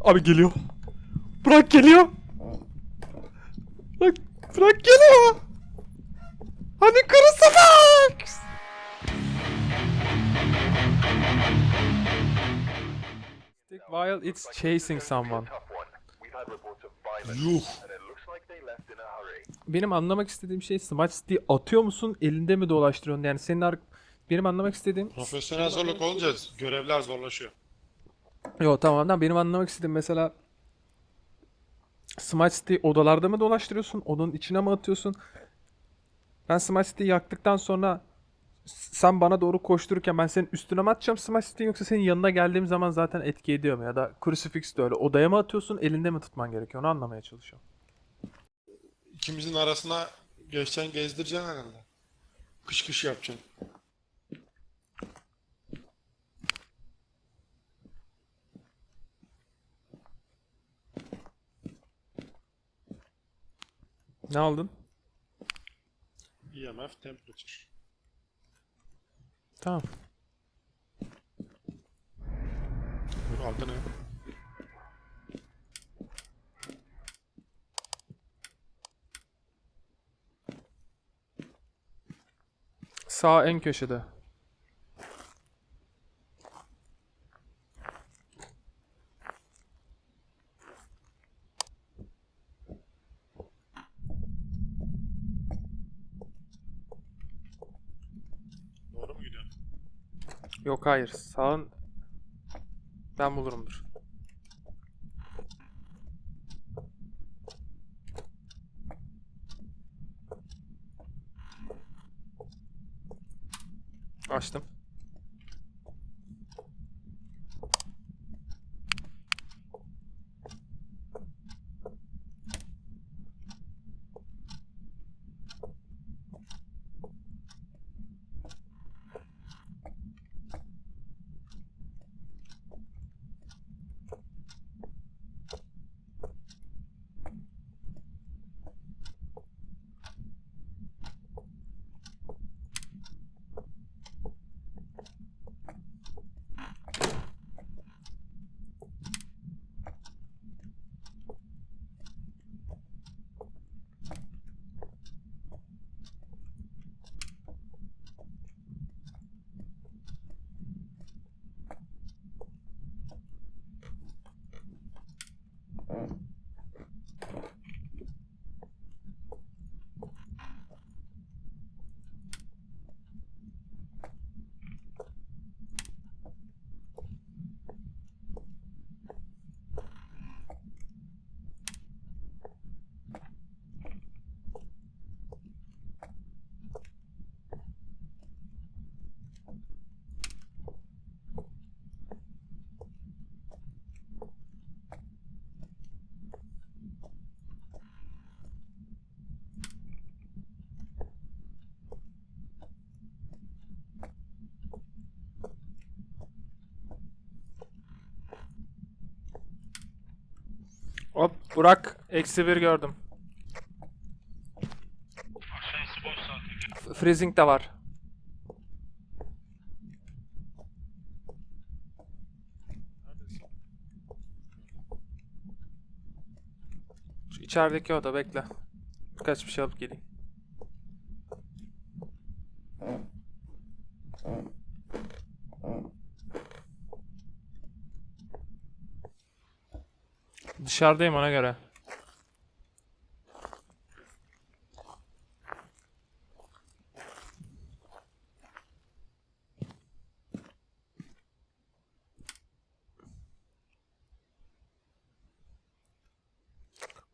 Abi geliyor. Burak geliyor. Bak Burak geliyor. Hani kırısı bak. Stick while it's chasing someone. Yuh. Benim anlamak istediğim şey Smart City atıyor musun elinde mi dolaştırıyorsun? Yani senin ar- benim anlamak istediğim Profesyonel zorluk olunca görevler zorlaşıyor. Yo tamam tamam benim anlamak istediğim mesela Smart City odalarda mı dolaştırıyorsun? Odanın içine mi atıyorsun? Ben Smart City'yi yaktıktan sonra sen bana doğru koştururken ben senin üstüne mi atacağım Smart City'yi yoksa senin yanına geldiğim zaman zaten etki ediyor mu? Ya da Crucifix de öyle. Odaya mı atıyorsun? Elinde mi tutman gerekiyor? Onu anlamaya çalışıyorum. İkimizin arasına geçeceksin gezdireceksin herhalde. Kış kış yapacaksın. Ne aldın? EMF temperature. Tamam. Dur altta ne? Sağ en köşede. Yok hayır. Sağın ben bulurumdur. Açtım. Hop Burak eksi bir gördüm. Freezing de var. Şu içerideki oda bekle. Birkaç bir şey alıp geleyim. Dışarıdayım ona göre.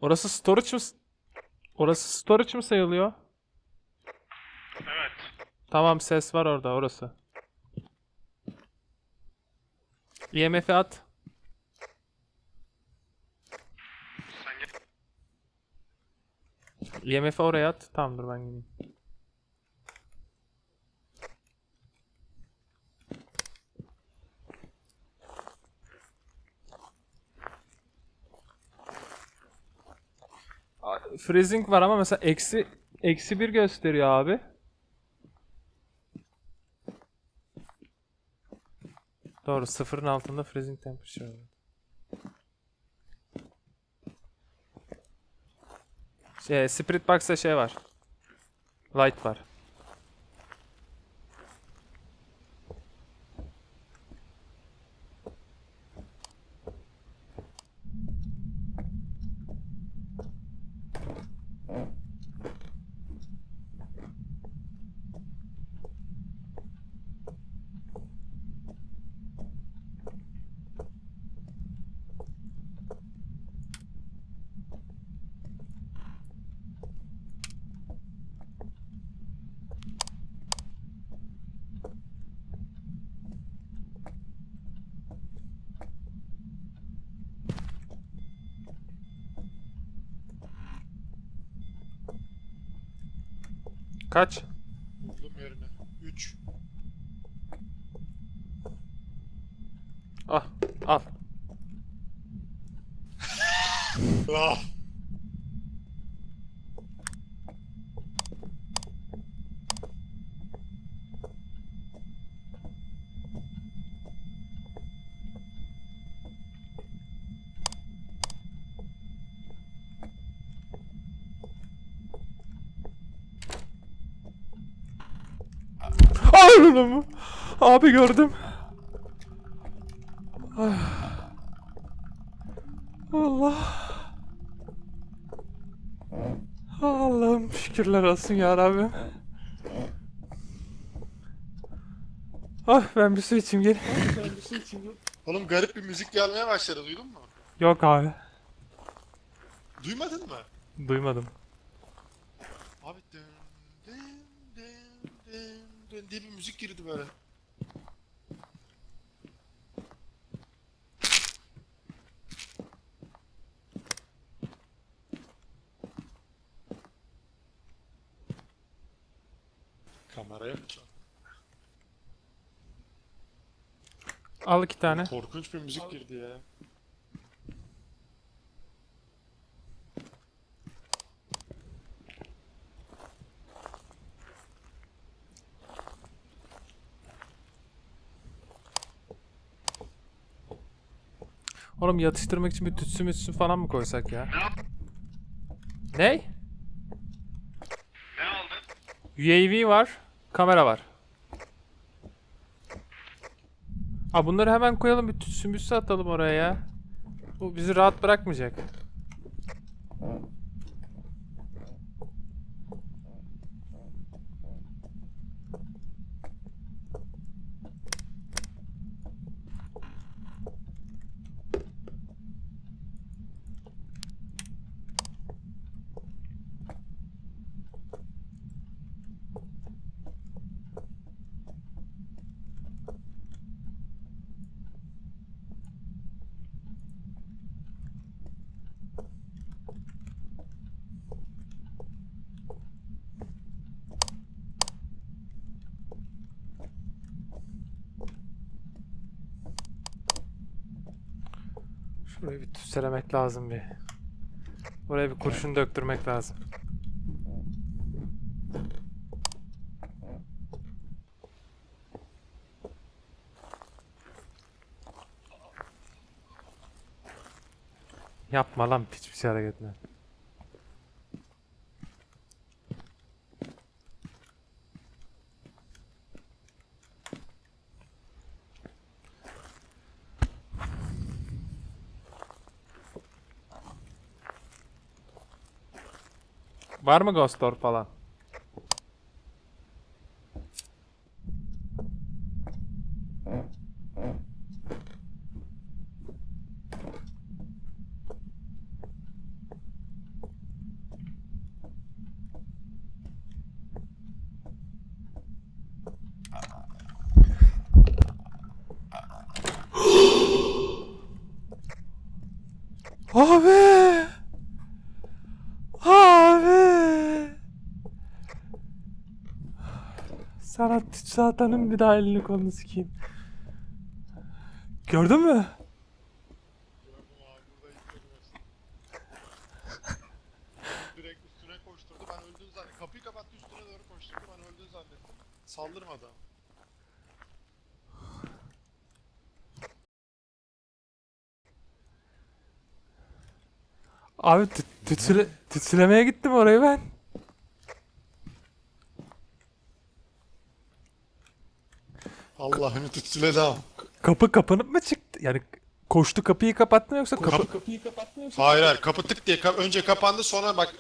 Orası storage mı? Orası storage mı sayılıyor? Evet. Tamam ses var orada orası. IMF'i at. Sen gel. IMF'i oraya at. Tamam dur ben geleyim. A- Freezing var ama mesela eksi eksi bir gösteriyor abi. Doğru sıfırın altında freezing temperature Şey, Spirit Box'ta şey var. Light var. Kaç? Buldum yerine. 3. Ah, al. Ah! Mı? Abi gördüm. Ah. Allah. Allah'ım şükürler olsun ya Rabbim. Ah ben bir su içeyim gel. Oğlum garip bir müzik gelmeye başladı duydun mu? Yok abi. Duymadın mı? Duymadım. Abi dın dın diye bir müzik girdi böyle. Kamera yok ki. Al iki tane. Korkunç bir müzik girdi ya. Oğlum yatıştırmak için bir tütsü mütsü falan mı koysak ya? Ne? Ne aldın? UAV var, kamera var. Aa bunları hemen koyalım bir tütsü mütsü atalım oraya ya. Bu bizi rahat bırakmayacak. Şurayı bir tütselemek lazım bir. Buraya bir kurşun döktürmek lazım. Yapma lan piç bir şey hareketler. Var mı Ghost Orb falan? Abi! Abi! Sana tütsü atanın bir daha elini kolunu sikeyim. Gördün mü? Direkt üstüne koşturdu ben öldün zannettim. Kapıyı kapattı üstüne doğru koşturdu ben öldün zannettim. Saldırmadı. Abi tü- tütsüle, tütsülemeye gittim oraya ben. Allah'ını tütsüledi ha. Kapı kapanıp mı çıktı? Yani koştu kapıyı kapattı mı yoksa kapı... Hayır hayır kapı tık diye kap- önce kapandı sonra bak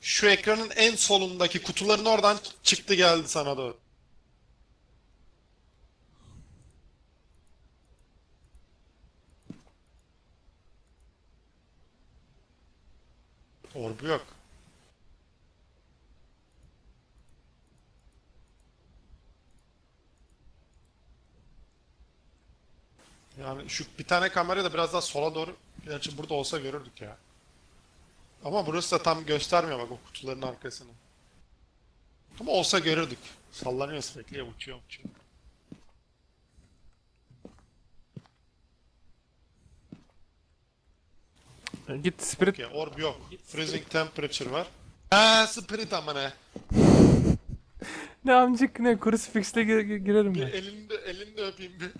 şu ekranın en solundaki kutuların oradan çıktı geldi sana doğru. Orbu yok. Yani şu bir tane kamera da biraz daha sola doğru. Gerçi burada olsa görürdük ya. Ama burası da tam göstermiyor bak o kutuların arkasını. Ama olsa görürdük. Sallanıyor sürekli uçuyor uçuyor. Git spirit... Okey orb yok. Freezing temperature var. Ha spirit ama ne? Amcık ne crucifix'le gir- gir- girerim Bir ya. elinde elinde öpeyim bir.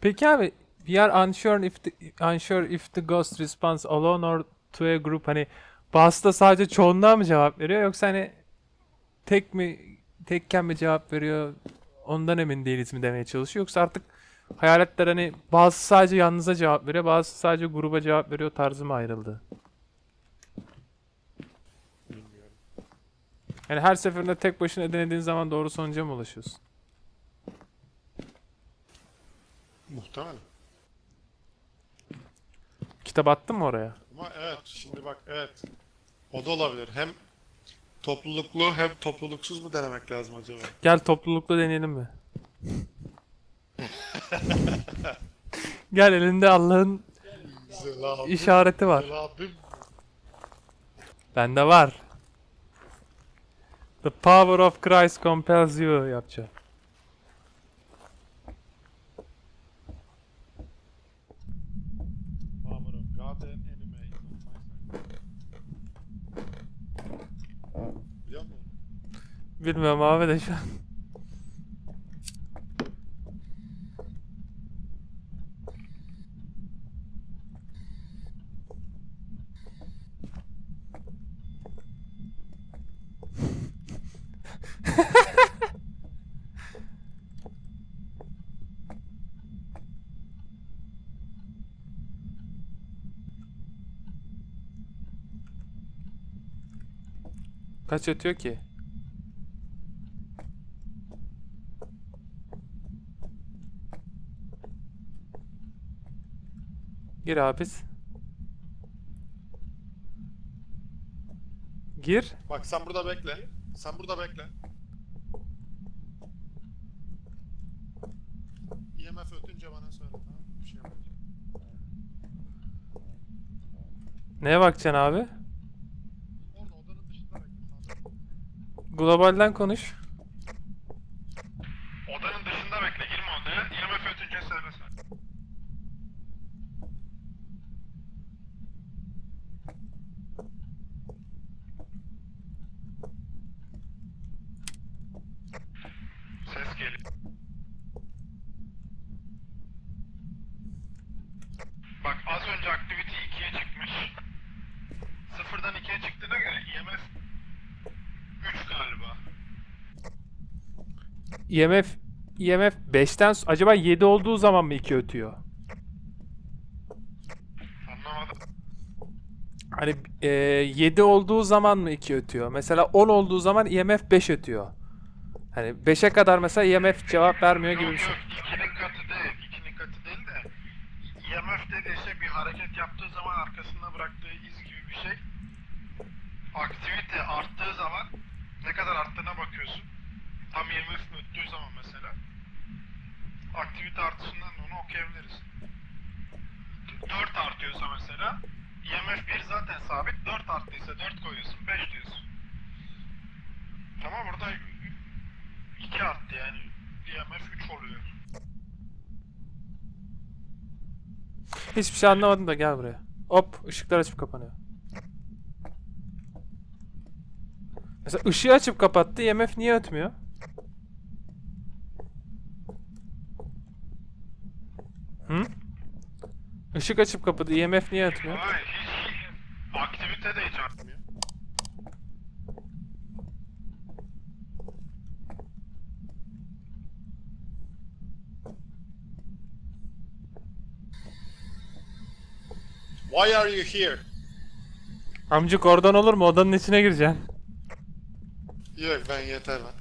Peki abi we are unsure if the, unsure if the ghost responds alone or to a group hani Basta sadece çoğunluğa mı cevap veriyor yoksa hani tek mi tekken mi cevap veriyor ondan emin değiliz mi demeye çalışıyor yoksa artık hayaletler hani bazı sadece yalnıza cevap veriyor bazı sadece gruba cevap veriyor tarzı mı ayrıldı? Bilmiyorum. Yani her seferinde tek başına denediğin zaman doğru sonuca mı ulaşıyorsun? Muhtemelen. Kitap attın mı oraya? Ama evet şimdi bak evet. O da olabilir. Hem topluluklu hem topluluksuz mu denemek lazım acaba? Gel toplulukla deneyelim mi? Gel elinde Allah'ın işareti var. Zelabim. Bende var. The power of Christ compels you yapacağım. Bilmiyorum abi de şu an. Kaç yatıyor ki? Gir abis. Gir. Bak sen burada bekle. Sen burada bekle. IMF ötünce bana söyle tamam? Bir şey yapacağım. Neye bakacaksın abi? Orada odanın dışında bekle. Globalden konuş. Odanın dışında bekle girme odaya. IMF ötünce söyle sen. Ses geliyor. Bak az önce activity 2'ye çıkmış. Sıfırdan 2'ye çıktığına göre IMF 3 galiba. IMF IMF 5'ten s- acaba 7 olduğu zaman mı 2 ötüyor? Anlamadım. Hani e, 7 olduğu zaman mı 2 ötüyor? Mesela 10 olduğu zaman IMF 5 ötüyor. Hani 5'e kadar mesela IMF cevap vermiyor gibi bir şey. ikinin katı değil. ikinin katı değil de IMF dediği şey bir hareket yaptığı zaman arkasında bıraktığı iz gibi bir şey. Aktivite arttığı zaman ne kadar arttığına bakıyorsun. Tam IMF öttüğü zaman mesela. Aktivite artışından da onu okuyabiliriz. 4 artıyorsa mesela IMF 1 zaten sabit. 4 arttıysa 4 koyuyorsun 5 diyorsun. Tamam burada 2 arttı yani. IMF 3 oluyor. Hiçbir şey anlamadım da gel buraya. Hop ışıklar açıp kapanıyor. Mesela ışığı açıp kapattı IMF niye ötmüyor? Işık açıp kapadı. IMF niye atmıyor? Ama hiç aktivite de hiç artmıyor. Why are you here? Amcık oradan olur mu? Odanın içine gireceksin. Yok ben yeter lan.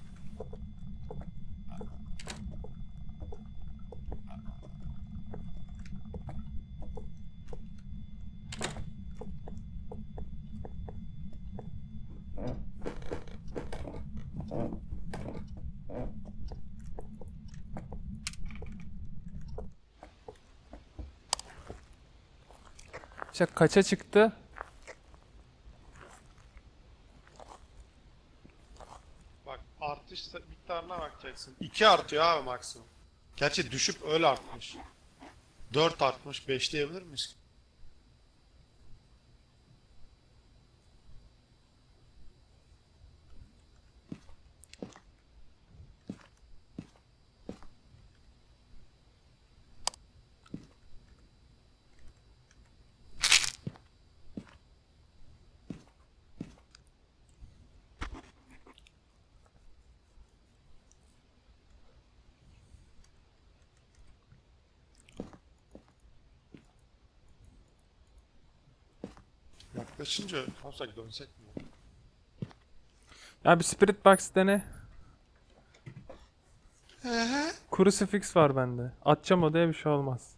İşte kaça çıktı? Bak artış miktarına bakacaksın. 2 artıyor abi maksimum. Gerçi düşüp öyle artmış. 4 artmış. 5 diyebilir miyiz? Yaklaşınca ne yapsak dönsek mi? Ya bir Spirit Box dene. Crucifix var bende. Atacağım odaya bir şey olmaz.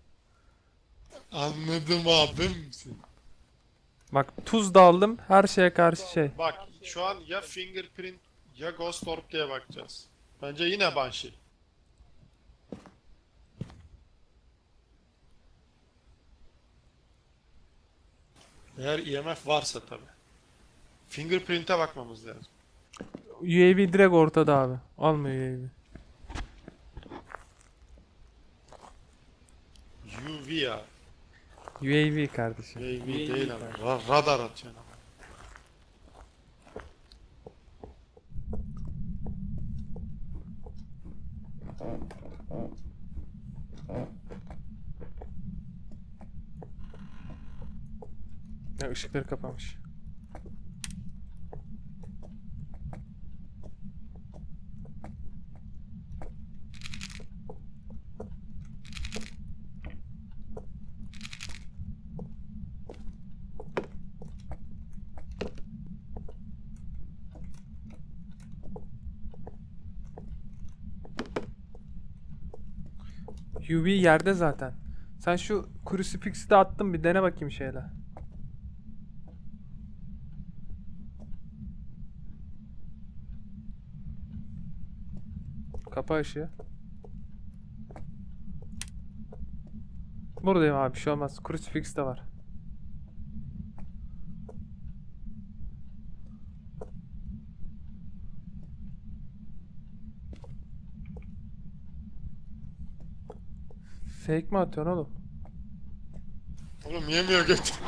Anladım abim. Bak tuz da aldım. Her şeye karşı şey. Bak şu an ya fingerprint ya ghost orb diye bakacağız. Bence yine Banshee. Eğer IMF varsa tabi. Fingerprint'e bakmamız lazım. UAV direkt ortada abi. Almıyor UAV. UV ya. UAV kardeşim. UAV değil ama. Ra- radar atıyorsun Ya ışıkları kapamış. UV yerde zaten. Sen şu crucifix'i de attın bir dene bakayım şeyle. Kapa ışığı. Buradayım abi bir şey olmaz. Crucifix de var. Fake mi atıyorsun oğlum? Oğlum yemiyor göt.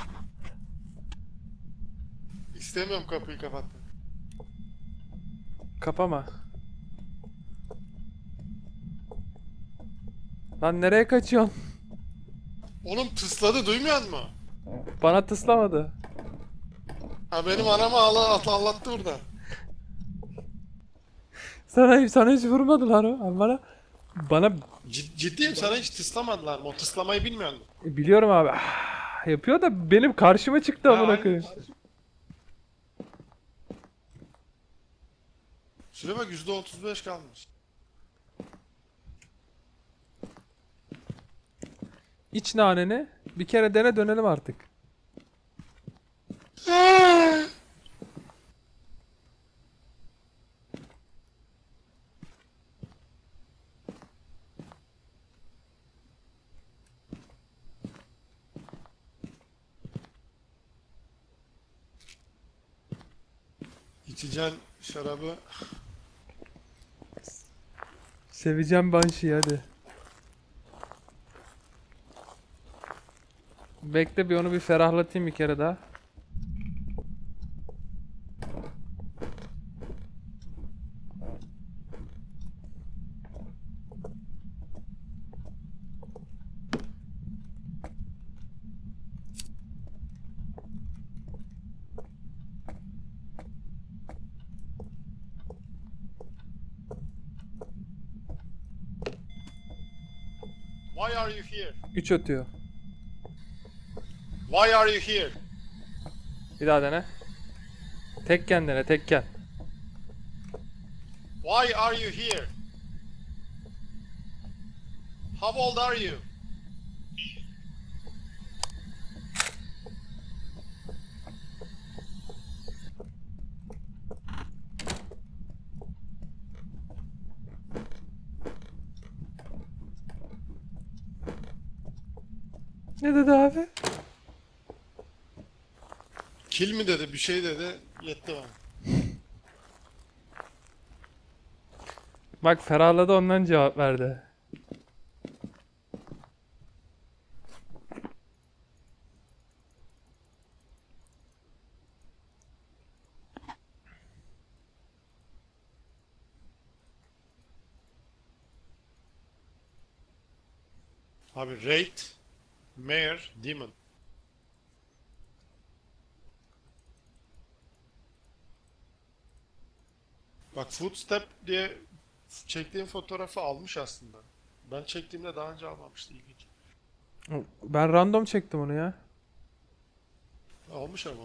İstemiyorum kapıyı kapatmak. Kapama. Lan nereye kaçıyorsun? Oğlum tısladı duymuyor musun? Bana tıslamadı. Ha benim anamı ağla, ağlattı burada. Sana, sana hiç vurmadı lan o. Ama Bana, bana Cid- ciddiyim sana hiç tıslamadılar mı? O tıslamayı bilmiyor musun? E, biliyorum abi. Ah, yapıyor da benim karşıma çıktı Ha, amına aynen. koyayım. Şuraya bak %35 kalmış. İç naneni bir kere dene dönelim artık. İçeceksin şarabı. Seveceğim Banshee'yi hadi. Bekle bir onu bir ferahlatayım bir kere daha. Why are you here? 3 atıyor. Why are you here? Bir daha dene. Tekken dene tekken. Why are you here? How old are you? Ne dedi abi? Kill mi dedi, bir şey dedi, yetti bana. Bak ferahladı ondan cevap verdi. Abi Raid, Mayor, Demon. Bak Footstep diye çektiğim fotoğrafı almış aslında. Ben çektiğimde daha önce almamıştı ilginç. Ben random çektim onu ya. Almış ama.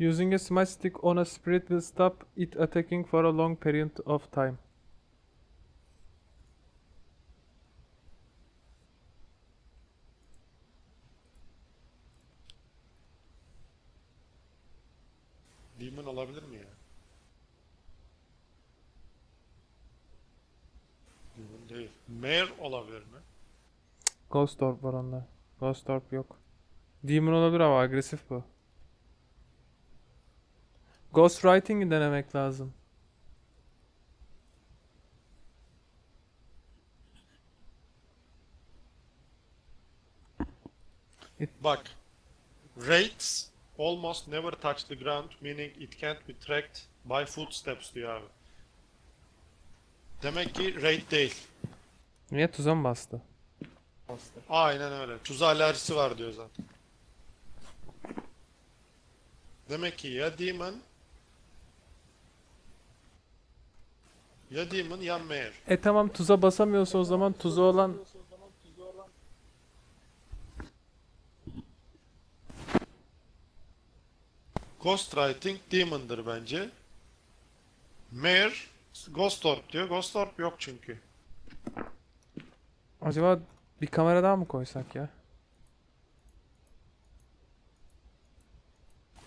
Using a smite stick on a spirit will stop it attacking for a long period of time. Demon olabilir mi ya? Demon Mayor olabilir mi? Ghost Orb var onda. Ghost Orb yok. Demon olabilir ama agresif bu. Ghost Writing'i denemek lazım. Bak. Raids almost never touch the ground meaning it can't be tracked by footsteps diyor abi. Demek ki raid değil. Niye tuza mı bastı? Aynen öyle. Tuza alerjisi var diyor zaten. Demek ki ya Demon ya Demon ya Mayor. E tamam tuza basamıyorsa o zaman tuza olan Ghostwriting Demon'dır bence. Mayor Ghost Orb diyor. Ghost Orb yok çünkü. Acaba bir kamera daha mı koysak ya?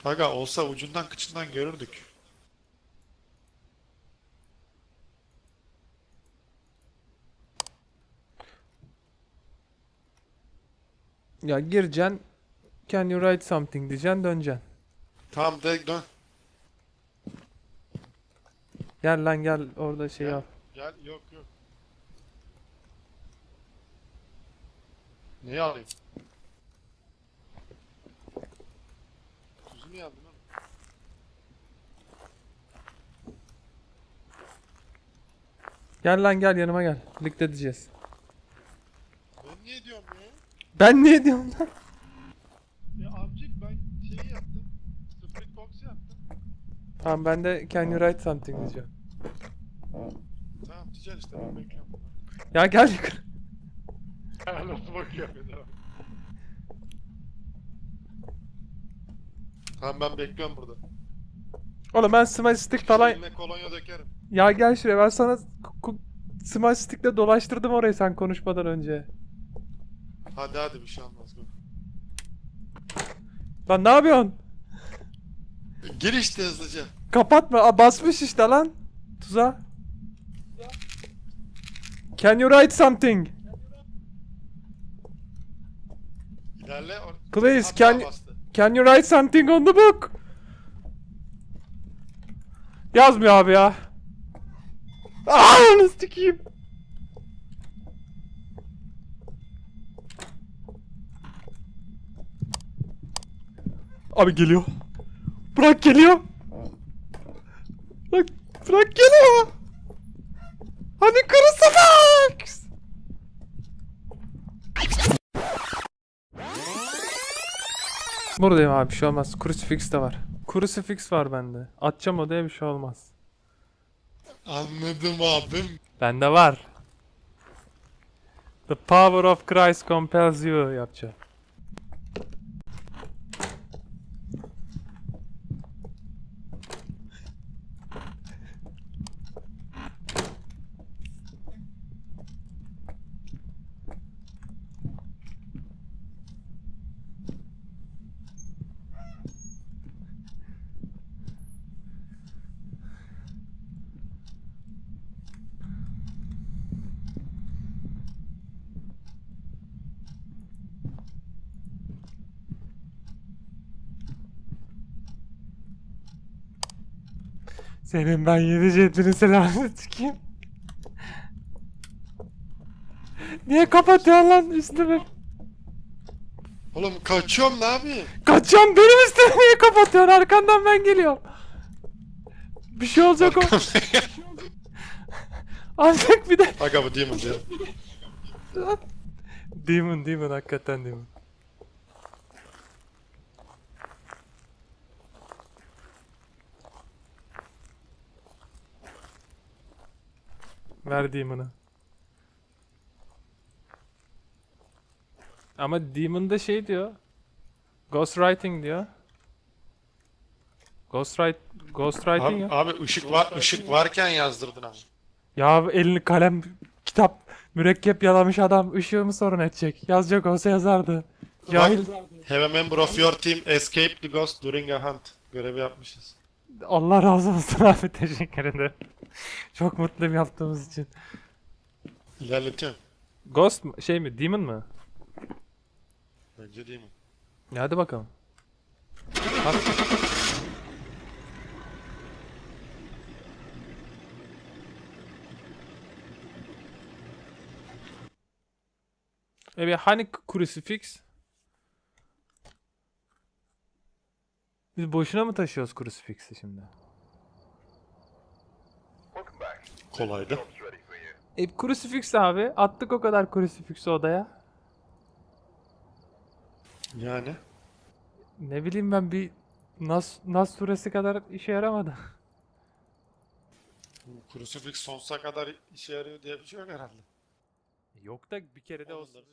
Aga olsa ucundan kıçından görürdük. Ya gireceksin Can you write something diyeceksin döneceksin. Tamam de dön. Gel lan gel orada şey Gel. al. Gel yok yok. Neyi alayım? Tuzu mu yazdın oğlum? Gel lan gel yanıma gel. Birlikte diyeceğiz. Ben niye diyorum ya? Ben niye diyorum lan? Ya amcık ben şeyi yaptım. Split box yaptım. Tamam ben de can you write something diyeceğim. Tamam diyeceksin işte ben bekliyorum. Ya gel yukarı. Nasıl bakıyor bir de. Tamam ben bekliyorum burada. Oğlum ben smile stick falan... Eline kolonya dökerim. Ya gel şuraya ben sana smile stick'le dolaştırdım orayı sen konuşmadan önce. Hadi hadi bir şey olmaz. Lan ne yapıyorsun? Gir işte hızlıca. Kapatma. Aa, basmış işte lan. Tuza. Can you write something? İlerle. or- Please, Hatta can- bastı. Can you write something on the book? Yazmıyor abi ya. Aa, onu sikeyim. Abi geliyor. Bırak geliyor. Bırak, bırak geliyor. Hani Crucifix. Buradayım abi bir şey olmaz. Crucifix de var. Crucifix var bende. Atacağım odaya bir şey olmaz. Anladım abim. Bende var. The power of Christ compels you yapacağım. Senin ben yedi cedini selamını sikeyim. Niye kapatıyorsun lan üstümü? Oğlum kaçıyorum ne yapayım? Kaçacağım benim üstümü niye kapatıyorsun? Arkandan ben geliyorum. Bir şey olacak o. Ancak bir de. Aga bu demon demon. Demon demon hakikaten demon. Ver demon'ı. Ama demon'da şey diyor. Ghostwriting diyor. Ghostwrite Ghostwriting Abi, ya. abi ışık var ışık varken yazdırdın abi. Ya elini kalem, kitap, mürekkep yalamış adam ışığı mı sorun edecek? Yazacak olsa yazardı. Cahil. Have a member of your team escaped the ghost during a hunt. Görevi yapmışız. Allah razı olsun abi teşekkür ederim. Çok mutluyum yaptığımız için. İlerletiyorum. Ghost mu- şey mi? Demon mı? Bence demon. Ya Hadi bakalım. Bak. Evet hani crucifix? Biz boşuna mı taşıyoruz crucifix'i şimdi? Kolaydı. E crucifix abi. Attık o kadar crucifix'i odaya. Yani. Ne bileyim ben bir Nas, Nas suresi kadar işe yaramadı. Crucifix sonsuza kadar işe yarıyor diye bir şey yok herhalde. Yok da bir kere de tabii.